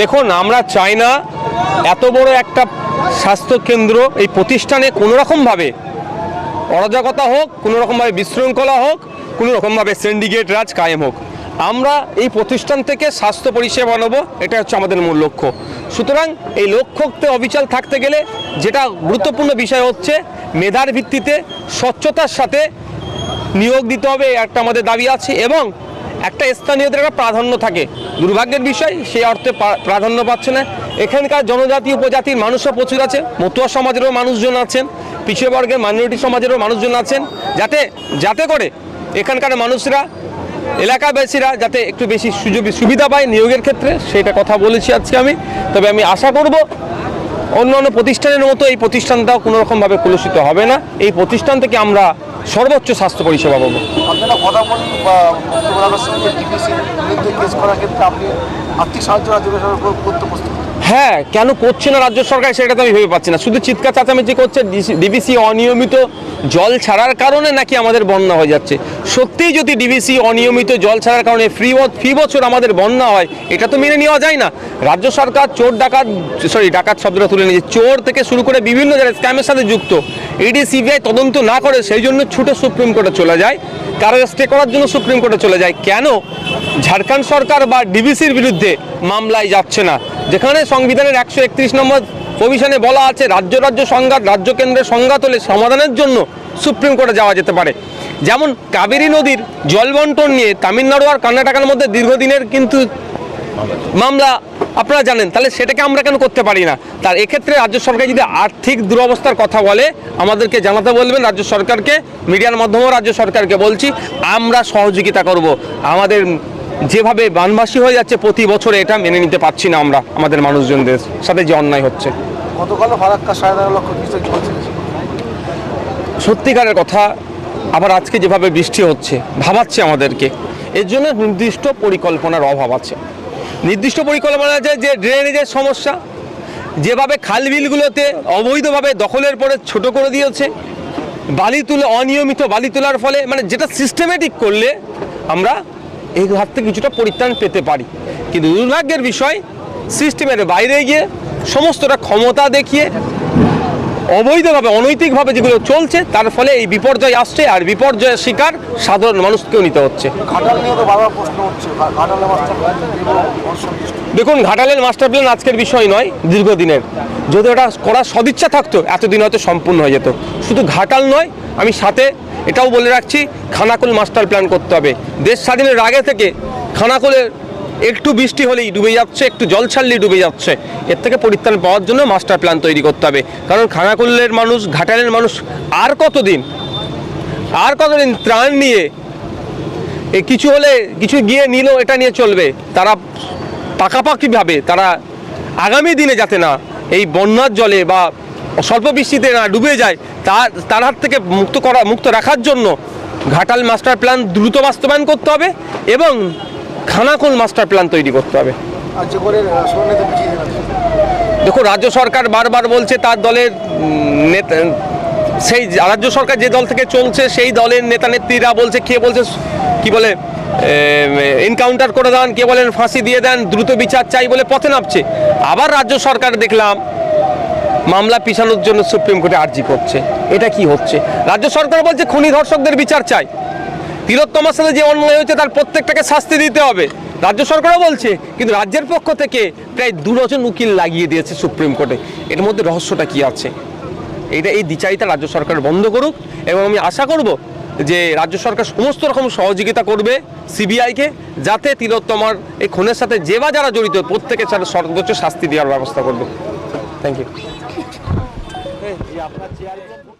দেখুন, আমরা চাই না এত বড় একটা স্বাস্থ্য কেন্দ্র এই প্রতিষ্ঠানে কোনো রকমভাবে অরাজকতা হোক কোনো রকমভাবে বিশৃঙ্খলা হোক কোনো রকমভাবে সিন্ডিকেট রাজ কায়েম হোক। আমরা এই প্রতিষ্ঠান থেকে স্বাস্থ্য পরিষেবা নেব এটা হচ্ছে আমাদের মূল লক্ষ্য। সুতরাং এই লক্ষ্যতে অবিচল থাকতে গেলে যেটা গুরুত্বপূর্ণ বিষয় হচ্ছে মেধার ভিত্তিতে স্বচ্ছতার সাথে নিয়োগ দিতে হবে একটা আমাদের দাবি আছে, এবং একটা স্থানীয়দের একটা প্রাধান্য থাকে। দুর্ভাগ্যের বিষয় সেই অর্থে প্রাধান্য পাচ্ছে না। এখানকার জনজাতি, উপজাতির মানুষও প্রচুর আছে। মতুয়া সমাজেরও মানুষজন আছেন। পিছিয়ে বর্গের মাইনরিটি সমাজেরও মানুষজন আছেন। যাতে যাতে করে এখানকার মানুষরা, এলাকাবাসীরা যাতে একটু বেশি সুযোগ, সুবিধা পায় নিয়োগের ক্ষেত্রে, সেটা কথা বলেছি আজকে আমি। তবে আমি আশা করব অন্য অন্য প্রতিষ্ঠানের মতো এই প্রতিষ্ঠানটাও কোনো রকমভাবে কলুষিত হবে না। এই প্রতিষ্ঠান থেকে আমরা সর্বোচ্চ স্বাস্থ্য পরিষেবা পাবো করার ক্ষেত্রে আপনি আর্থিক সাহায্য করতে প্রস্তুত হ্যাঁ কেন করছে না রাজ্য সরকার সেটা তো আমি ভেবে পাচ্ছি না। শুধু চিৎকার চাচামেচি করছে ডিবিসি অনিয়মিত জল ছাড়ার কারণে নাকি আমাদের বন্যা হয়ে যাচ্ছে? সত্যিই যদি ডিবিসি অনিয়মিত জল ছাড়ার কারণে ফ্রি ফি বছর আমাদের বন্যা হয়, এটা তো মেনে নেওয়া যায় না। রাজ্য সরকার চোর, ডাকাত, সরি, ডাকাত শব্দটা তুলে নিয়েছে। চোর থেকে শুরু করে বিভিন্ন জায়গায় স্ক্যামের সাথে যুক্ত। ইডি, সিবিআই তদন্ত না করে সেই জন্য ছুটে সুপ্রিম কোর্টে চলে যায়। কারও স্টে করার জন্য সুপ্রিম কোর্টে চলে যায়। কেন? ঝাড়খণ্ড সরকার বা ডিবিসির বিরুদ্ধে মামলায় যাচ্ছে না। যেখানে সংবিধানের একশো একত্রিশ নম্বর প্রভিশনে বলা আছে, রাজ্য রাজ্য সংঘাত, রাজ্য কেন্দ্রের সংঘাত হলে সমাধানের জন্য সুপ্রিম কোর্টে যাওয়া যেতে পারে। যেমন কাবেরী নদীর জল বন্টন নিয়ে তামিলনাড়ু আর কর্ণাটকের মধ্যে দীর্ঘদিনের কিন্তু মামলা, আপনারা জানেন, তাহলে সেটাকে আমরা কেন করতে পারি না? তার এক্ষেত্রে রাজ্য সরকার যদি আর্থিক দুরবস্থার কথা বলে, আমাদেরকে জানাতে বলবেন, রাজ্য সরকারকে, মিডিয়ার মাধ্যমেও রাজ্য সরকারকে বলছি, আমরা সহযোগিতা করব। আমাদের যেভাবে বানবাসী হয়ে যাচ্ছে প্রতি বছরে এটা মেনে নিতে পারছি না আমরা আমাদের মানুষজনদের সাথে যে অন্যায় হচ্ছে। সত্যিকারের কথা আবার আজকে যেভাবে বৃষ্টি হচ্ছে ভাবাচ্ছে আমাদেরকে। এর জন্য নির্দিষ্ট পরিকল্পনার অভাব আছে। নির্দিষ্ট পরিকল্পনা আছে যে ড্রেনেজের সমস্যা যেভাবে খাল বিলগুলোতে অবৈধভাবে দখলের পরে ছোট করে দিয়েছে বালি তুলে অনিয়মিত বালি তোলার ফলে মানে যেটা সিস্টেমেটিক করলে আমরা এই হাত থেকে কিছুটা পরিত্রাণ পেতে পারি। কিন্তু দুর্ভাগ্যের বিষয় সিস্টেমের বাইরে গিয়ে সমস্তটা ক্ষমতা দেখিয়ে অবৈধভাবে অনৈতিকভাবে যেগুলো চলছে তার ফলে এই বিপর্যয় আসছে আর বিপর্যয়ের শিকার সাধারণ মানুষকেও নিতে হচ্ছে। দেখুন ঘাটালের মাস্টার প্ল্যান আজকের বিষয় নয় দীর্ঘদিনের। যদি ওটা করার সদিচ্ছা থাকতো এতদিন হয়তো সম্পূর্ণ হয়ে যেত। শুধু ঘাটাল নয় আমি সাথে এটাও বলে রাখছি, খানাকুল মাস্টার প্ল্যান করতে হবে। দেশ স্বাধীনের আগে থেকে খানাকুলের একটু বৃষ্টি হলেই ডুবে যাচ্ছে, একটু জল ছাড়লেই ডুবে যাচ্ছে। এর থেকে পরিত্রাণ পাওয়ার জন্য মাস্টার প্ল্যান তৈরি করতে হবে। কারণ খানাকুলের মানুষ, ঘাটালের মানুষ আর কতদিন আর কতদিন ত্রাণ নিয়ে, এ কিছু হলে কিছু গিয়ে নিল, এটা নিয়ে চলবে। তারা পাকাপাকিভাবে, তারা আগামী দিনে যাতে না এই বন্যার জলে বা স্বল্প বৃষ্টিতে না ডুবে যায় তার তার হাত থেকে মুক্ত করা, মুক্ত রাখার জন্য ঘাটাল মাস্টার প্ল্যান দ্রুত বাস্তবায়ন করতে হবে এবং খানাকুল মাস্টার প্ল্যান তৈরি করতে হবে। দেখো রাজ্য সরকার বারবার বলছে তার দলের নেতা, সেই রাজ্য সরকার যে দল থেকে চলছে, সেই দলের নেতা নেত্রীরা বলছে, কে বলছে, কি বলে এনকাউন্টার করে দেন, কে বলেন, ফাঁসি দিয়ে দেন, দ্রুত বিচার চাই বলে পথে নামছে। আবার রাজ্য সরকার দেখলাম মামলা পিছানোর জন্য সুপ্রিম কোর্টে আর্জি করছে। এটা কি হচ্ছে? রাজ্য সরকার বলছে খুনি ধর্ষকদের বিচার চাই। তিলোত্তমার সাথে যে অন্যায় হয়েছে, তার প্রত্যেকটাকে শাস্তি দিতে হবে। রাজ্য সরকারও বলছে, কিন্তু রাজ্যের পক্ষ থেকে প্রায় দু ডজন উকিল লাগিয়ে দিয়েছে সুপ্রিম কোর্টে। এর মধ্যে রহস্যটা কি আছে? এটা এই দ্বিচারিতা রাজ্য সরকার বন্ধ করুক, এবং আমি আশা করব যে রাজ্য সরকার সমস্ত রকম সহযোগিতা করবে সিবিআইকে, যাতে তিলোত্তমার এই খুনের সাথে যে বা যারা জড়িত, প্রত্যেকের সাথে সর্বোচ্চ শাস্তি দেওয়ার ব্যবস্থা করবে। Thank you a